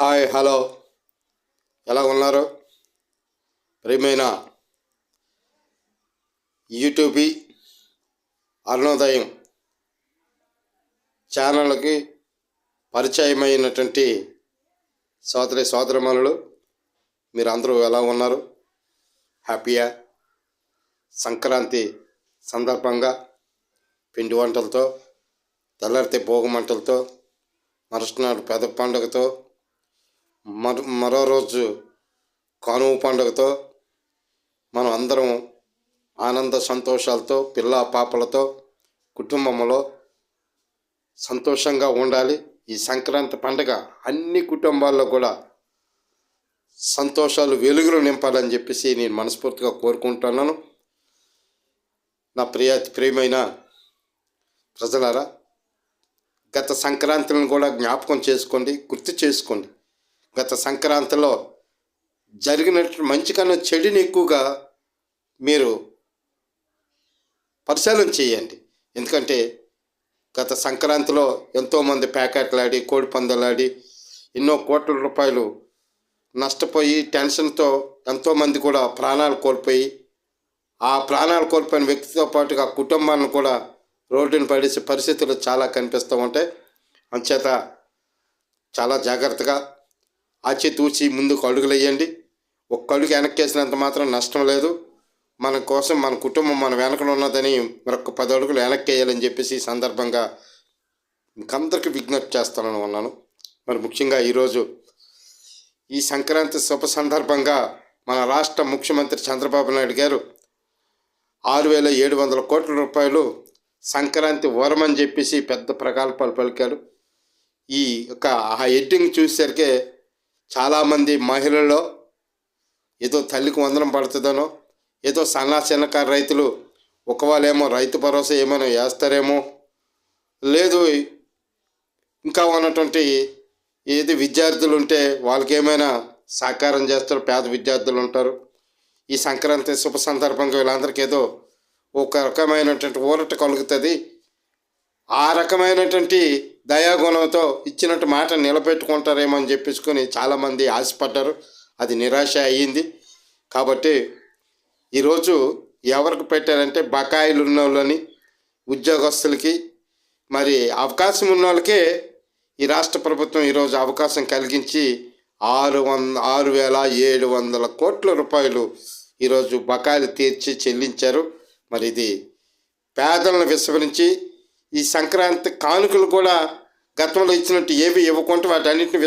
Hi hello. ఎలా ఉన్నారు? ప్రియమైన యూట్యూబీ అరుణోదయం ఛానల్కి పరిచయమైనటువంటి సోదరి సోదరమణులు మీరు అందరూ ఎలా ఉన్నారు? హ్యాపీయా? సంక్రాంతి సందర్భంగా పిండి వంటలతో తెల్లారితే భోగి మంటలతో మరుసటినాడు పెద్ద పండుగతో మరో మరో రోజు కానువ పండుగతో మనం అందరం ఆనంద సంతోషాలతో పిల్ల పాపలతో కుటుంబంలో సంతోషంగా ఉండాలి. ఈ సంక్రాంతి పండుగ అన్ని కుటుంబాల్లో కూడా సంతోషాలు వెలుగులు నింపాలని చెప్పేసి నేను మనస్ఫూర్తిగా కోరుకుంటున్నాను. నా ప్రియ ప్రియమైన ప్రజలారా గత సంక్రాంతిని కూడా జ్ఞాపకం చేసుకోండి గుర్తు చేసుకోండి. గత సంక్రాంతిలో జరిగినట్టు మంచి కన్నా చెడుని ఎక్కువగా మీరు పరిశీలన చేయండి. ఎందుకంటే గత సంక్రాంతిలో ఎంతోమంది ప్యాకెట్లాడి కోడి పందాలాడి ఎన్నో కోట్ల రూపాయలు నష్టపోయి టెన్షన్తో ఎంతోమంది కూడా ప్రాణాలు కోల్పోయి ఆ ప్రాణాలు కోల్పోయిన వ్యక్తితో పాటుగా కుటుంబాన్ని కూడా రోడ్డును పడేసే పరిస్థితులు చాలా కనిపిస్తూ ఉంటాయి. అంచేత చాలా జాగ్రత్తగా ఆచితూచి ముందుకు అడుగులు వేయండి ఒక్క అడుగు వెనక్కేసినంత మాత్రం నష్టం లేదు. మన కోసం మన కుటుంబం మన వెనకలు ఉన్నదని మరొక పది అడుగులు వెనక్కి వేయాలని చెప్పేసి ఈ సందర్భంగా మీకందరికీ విజ్ఞప్తి చేస్తానని ఉన్నాను. మరి ముఖ్యంగా ఈరోజు ఈ సంక్రాంతి శుభ సందర్భంగా మన రాష్ట్ర ముఖ్యమంత్రి చంద్రబాబు నాయుడు గారు ఆరు వేల ఏడు వందల కోట్ల రూపాయలు సంక్రాంతి వరం అని చెప్పేసి పెద్ద ప్రకల్పాలు పలికారు. ఈ యొక్క ఆ ఎడ్డింగ్ చూసేసరికి చాలామంది మహిళల్లో ఏదో తల్లికి వందనం పడుతుందనో ఏదో సన్నా చిన్నకారు రైతులు ఒకవాళ్ళేమో రైతు భరోసా ఏమైనా వేస్తారేమో లేదు ఇంకా ఉన్నటువంటి ఏది విద్యార్థులు ఉంటే వాళ్ళకి ఏమైనా సహకారం చేస్తారు పేద విద్యార్థులు ఉంటారు. ఈ సంక్రాంతి శుభ సందర్భంగా వీళ్ళందరికీ ఏదో ఒక రకమైనటువంటి ఊరట కలుగుతుంది. ఆ రకమైనటువంటి దయాగుణంతో ఇచ్చినట్టు మాట నిలబెట్టుకుంటారేమో అని చెప్పేసుకొని చాలామంది ఆశపడ్డారు. అది నిరాశ అయ్యింది. కాబట్టి ఈరోజు ఎవరికి పెట్టారంటే బకాయిలు ఉన్న వాళ్ళని ఉద్యోగస్తులకి మరి అవకాశం ఉన్న వాళ్ళకే ఈ రాష్ట్ర ప్రభుత్వం ఈరోజు అవకాశం కలిగించి ఆరు వంద ఆరు వేల ఏడు వందల కోట్ల రూపాయలు ఈరోజు బకాయిలు తీర్చి చెల్లించారు. మరి ఇది పేదలను విస్మరించి ఈ సంక్రాంతి కానుకలు కూడా గతంలో ఇచ్చినట్టు ఏవి ఇవ్వకుండా అన్నింటిని